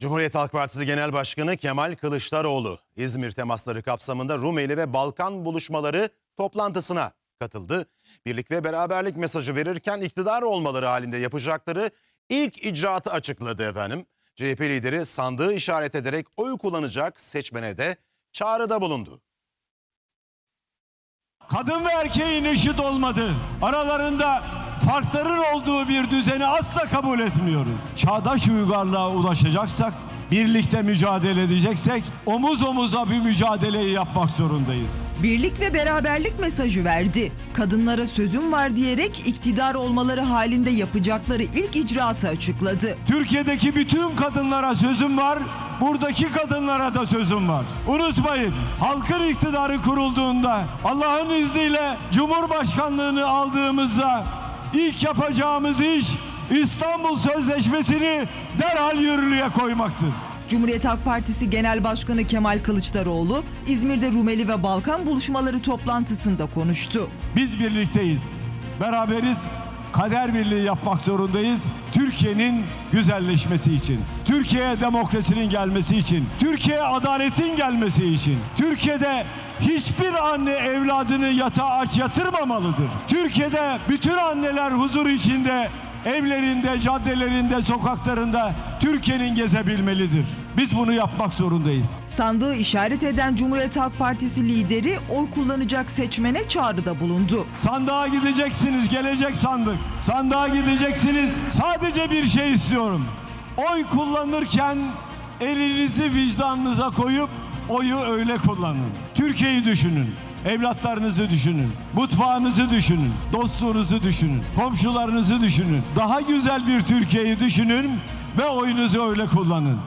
Cumhuriyet Halk Partisi Genel Başkanı Kemal Kılıçdaroğlu İzmir temasları kapsamında Rumeli ve Balkan buluşmaları toplantısına katıldı. Birlik ve beraberlik mesajı verirken iktidar olmaları halinde yapacakları ilk icraatı açıkladı efendim. CHP lideri sandığı işaret ederek oy kullanacak seçmene de çağrıda bulundu. Kadın ve erkeğin eşit olmadığı, aralarında farkların olduğu bir düzeni asla kabul etmiyoruz. Çağdaş uygarlığa ulaşacaksak, birlikte mücadele edeceksek, omuz omuza bir mücadeleyi yapmak zorundayız. Birlik ve beraberlik mesajı verdi. Kadınlara sözüm var diyerek iktidar olmaları halinde yapacakları ilk icraatı açıkladı. Türkiye'deki bütün kadınlara sözüm var, buradaki kadınlara da sözüm var. Unutmayın, halkın iktidarı kurulduğunda, Allah'ın izniyle Cumhurbaşkanlığını aldığımızda ilk yapacağımız iş İstanbul Sözleşmesi'ni derhal yürürlüğe koymaktır. Cumhuriyet Halk Partisi Genel Başkanı Kemal Kılıçdaroğlu, İzmir'de Rumeli ve Balkan buluşmaları toplantısında konuştu. Biz birlikteyiz. Beraberiz. Kader birliği yapmak zorundayız. Türkiye'nin güzelleşmesi için, Türkiye'ye demokrasinin gelmesi için, Türkiye'ye adaletin gelmesi için, Türkiye'de hiçbir anne evladını yatağa aç yatırmamalıdır. Türkiye'de bütün anneler huzur içinde evlerinde, caddelerinde, sokaklarında Türkiye'nin gezebilmelidir. Biz bunu yapmak zorundayız. Sandığı işaret eden Cumhuriyet Halk Partisi lideri oy kullanacak seçmene çağrıda bulundu. Sandığa gideceksiniz, gelecek sandık. Sandığa gideceksiniz. Sadece bir şey istiyorum. Oy kullanırken elinizi vicdanınıza koyup oyu öyle kullanın. Türkiye'yi düşünün. Evlatlarınızı düşünün. Mutfağınızı düşünün. Dostluğunuzu düşünün. Komşularınızı düşünün. Daha güzel bir Türkiye'yi düşünün ve oyunuzu öyle kullanın.